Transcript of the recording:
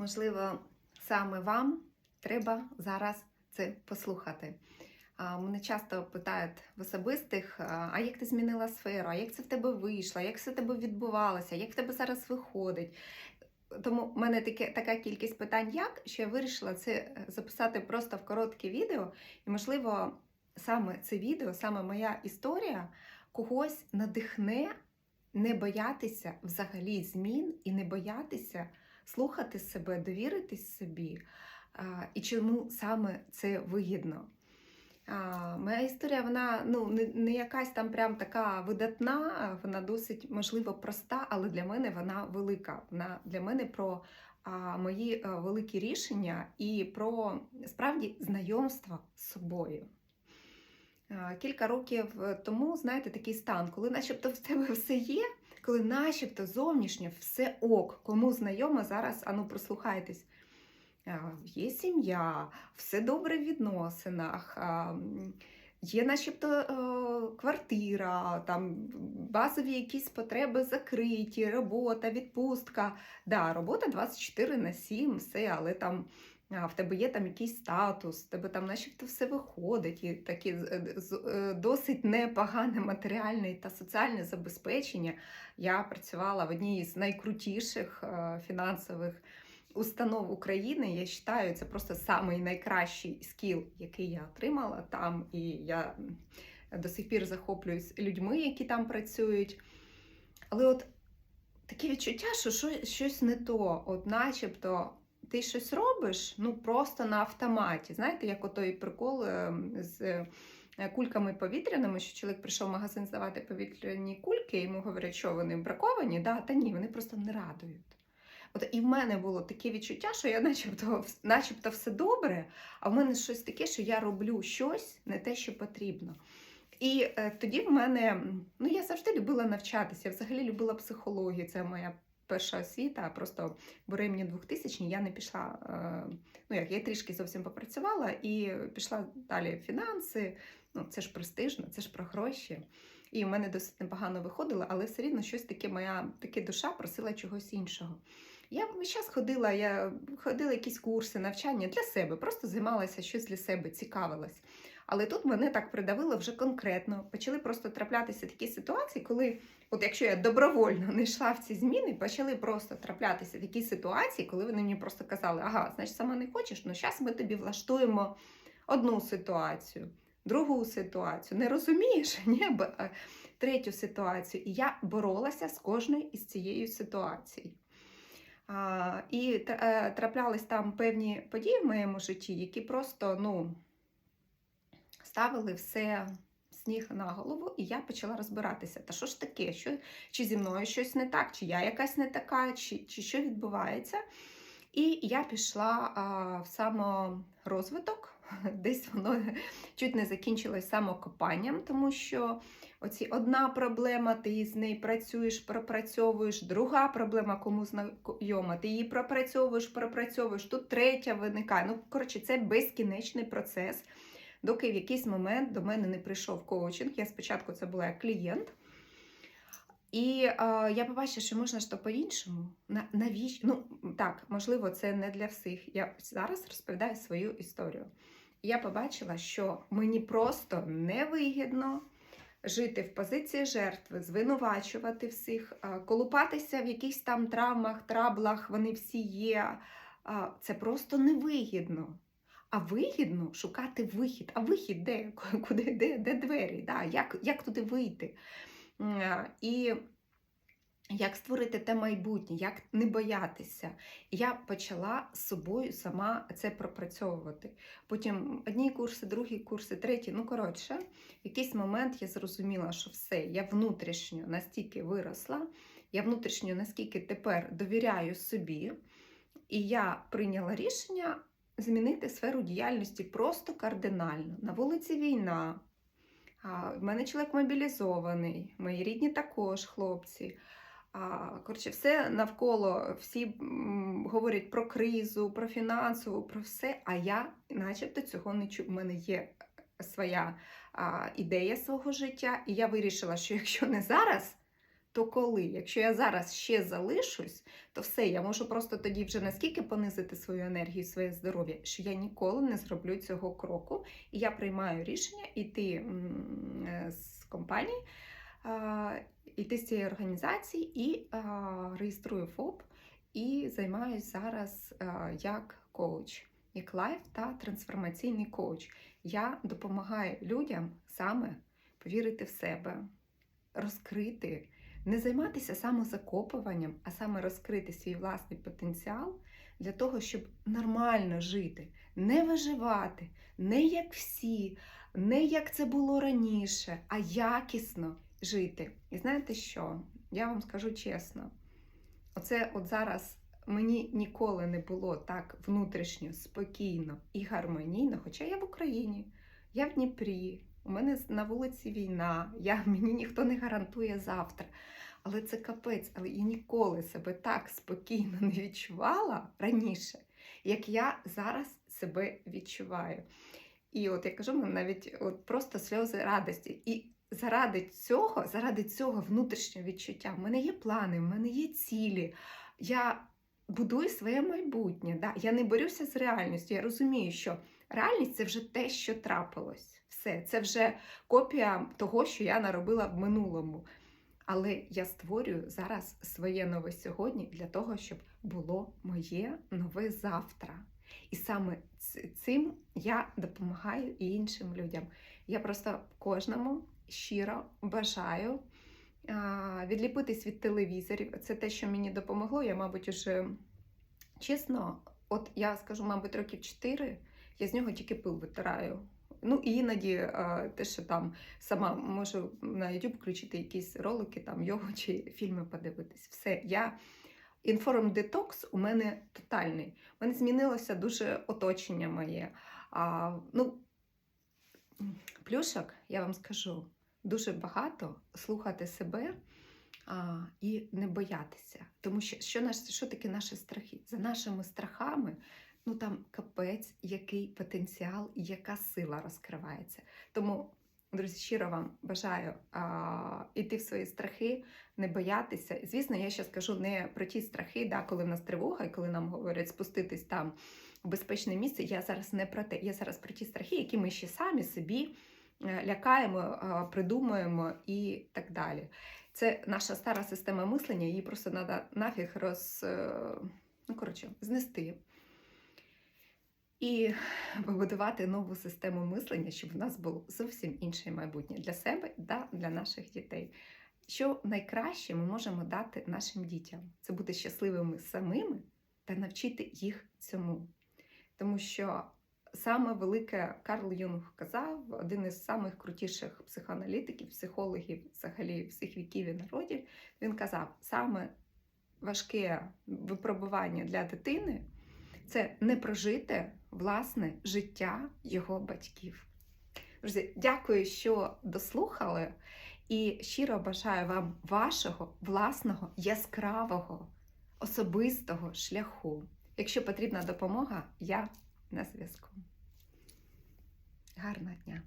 Можливо, саме вам треба зараз це послухати. Мене часто питають в особистих, а як ти змінила сферу, а як це в тебе вийшло, як це в тебе відбувалося, як в тебе зараз виходить. Тому в мене таке, така кількість питань, як, що я вирішила це е, записати просто в коротке відео. І, можливо, саме це відео, саме моя історія когось надихне не боятися взагалі змін і не боятися слухати себе, довіритись собі. І чому саме це вигідно? Моя історія, вона ну, не, якась там прям така видатна, вона досить, можливо, проста, але для мене вона велика. Вона для мене про мої а, великі рішення і про справді знайомство з собою. Кілька років тому, знаєте, такий стан, коли начебто в тебе все є, коли начебто зовнішньо все ок, кому знайомо зараз, ану прослухайтесь. Є сім'я, все добре в відносинах, є начебто е, квартира, там базові якісь потреби закриті, робота, відпустка. Да, робота 24 на 7, все, але там а, в тебе є там якийсь статус, в тебе там начебто все виходить, і з- е, досить непогане матеріальне та соціальне забезпечення. Я працювала в одній з найкрутіших е, фінансових установ України. Я вважаю, це просто самий найкращий скіл, який я отримала там. І я до сих пір захоплююсь людьми, які там працюють. Але от таке відчуття, що щось не то, от начебто. Ти щось робиш ну просто на автоматі. Знаєте, як отой прикол ем, з е, кульками повітряними, що чоловік прийшов в магазин здавати повітряні кульки, і йому говорять, що вони браковані, да? та ні, вони просто не радують. От і в мене було таке відчуття, що я начебто, начебто все добре, а в мене щось таке, що я роблю щось не те, що потрібно. І е, тоді в мене, ну я завжди любила навчатися, я взагалі любила психологію, це моя перша освіта, просто буремні 2000 я не пішла, е, ну як я трішки зовсім попрацювала і пішла далі в фінанси. Ну, це ж престижно, це ж про гроші. І в мене досить непогано виходило, але все рівно щось таке, моя таке душа просила чогось іншого. Я весь час ходила, я ходила якісь курси, навчання для себе, просто займалася щось для себе, цікавилась. Але тут мене так придавило вже конкретно. Почали просто траплятися такі ситуації, коли, от якщо я добровольно не йшла в ці зміни, почали просто траплятися такі ситуації, коли вони мені просто казали, ага, значить, сама не хочеш, ну зараз ми тобі влаштуємо одну ситуацію, другу ситуацію. Не розумієш? Ні, третю ситуацію. І я боролася з кожною із цією ситуацією. А, і е, траплялись там певні події в моєму житті, які просто ну, ставили все сніг на голову, і я почала розбиратися. Та що ж таке? Що, чи зі мною щось не так, чи я якась не така, чи, чи що відбувається? І я пішла а, в саморозвиток. Десь воно чуть не закінчилось самокопанням, тому що оці одна проблема, ти з нею працюєш, пропрацьовуєш, друга проблема, кому знайома, ти її пропрацьовуєш, пропрацьовуєш, тут третя виникає. Ну, коротше, це безкінечний процес. Доки в якийсь момент до мене не прийшов коучинг. Я спочатку це була як клієнт. І е, я побачила, що можна ж то по-іншому. На, навіщо? Ну, так, можливо, це не для всіх. Я зараз розповідаю свою історію. Я побачила, що мені просто невигідно жити в позиції жертви, звинувачувати всіх, е, колупатися в якихось там травмах, траблах, вони всі є. Це просто невигідно. А вигідно шукати вихід. А вихід де? Куди, де, де двері? Да? Як, як туди вийти? І як створити те майбутнє, як не боятися. Я почала з собою сама це пропрацьовувати. Потім одні курси, другі курси, треті. Ну, коротше, в якийсь момент я зрозуміла, що все, я внутрішньо настільки виросла, я внутрішньо наскільки тепер довіряю собі, і я прийняла рішення змінити сферу діяльності просто кардинально. На вулиці війна. В мене чоловік мобілізований, мої рідні також хлопці. Коротше, все навколо, всі говорять про кризу, про фінансову, про все. А я, начебто, цього не чую. У мене є своя ідея свого життя, і я вирішила, що якщо не зараз, то коли? Якщо я зараз ще залишусь, то все, я можу просто тоді вже наскільки понизити свою енергію, своє здоров'я, що я ніколи не зроблю цього кроку. І я приймаю рішення йти е, з компанії, йти з цієї організації і реєструю ФОП і займаюся зараз як коуч, як лайф та трансформаційний коуч. Я допомагаю людям саме повірити в себе, розкрити, не займатися самозакопуванням, а саме розкрити свій власний потенціал для того, щоб нормально жити, не виживати, не як всі, не як це було раніше, а якісно жити. І знаєте що? Я вам скажу чесно, оце от зараз мені ніколи не було так внутрішньо, спокійно і гармонійно, хоча я в Україні, я в Дніпрі, у мене на вулиці війна, я, мені ніхто не гарантує завтра. Але це капець, але я ніколи себе так спокійно не відчувала раніше, як я зараз себе відчуваю. І от я кажу, навіть от просто сльози радості. І заради цього, заради цього внутрішнього відчуття, в мене є плани, в мене є цілі. Я будую своє майбутнє. Да? Я не борюся з реальністю. Я розумію, що реальність це вже те, що трапилось. Все, це вже копія того, що я наробила в минулому. Але я створюю зараз своє нове сьогодні для того, щоб було моє нове завтра. І саме цим я допомагаю іншим людям. Я просто кожному щиро бажаю відліпитись від телевізорів. Це те, що мені допомогло. Я, мабуть, уже чесно, от я скажу, мабуть, років 4, я з нього тільки пил витираю. Ну, і іноді те, що там сама можу на YouTube включити якісь ролики, там його чи фільми подивитись. Все, я інформ-детокс у мене тотальний. У мене змінилося дуже оточення моє. А, ну, плюшок, я вам скажу, дуже багато слухати себе а, і не боятися. Тому що що, наш, що таке наші страхи? За нашими страхами ну там капець, який потенціал яка сила розкривається. Тому, друзі, щиро вам бажаю а, йти в свої страхи, не боятися. Звісно, я ще скажу не про ті страхи, да, коли в нас тривога, і коли нам говорять спуститись там в безпечне місце. Я зараз не про те. Я зараз про ті страхи, які ми ще самі собі лякаємо, придумуємо і так далі. Це наша стара система мислення, її просто треба нафіг роз, е, ну, коротше, знести і побудувати нову систему мислення, щоб в нас було зовсім інше майбутнє для себе та для наших дітей. Що найкраще ми можемо дати нашим дітям це бути щасливими самими та навчити їх цьому. Тому що саме велике Карл Юнг казав, один із самих крутіших психоаналітиків, психологів взагалі всіх віків і народів, він казав, саме важке випробування для дитини це не прожити власне життя його батьків. Друзі, дякую, що дослухали, і щиро бажаю вам вашого власного яскравого, особистого шляху. Якщо потрібна допомога, я на зв'язку. Гарного дня!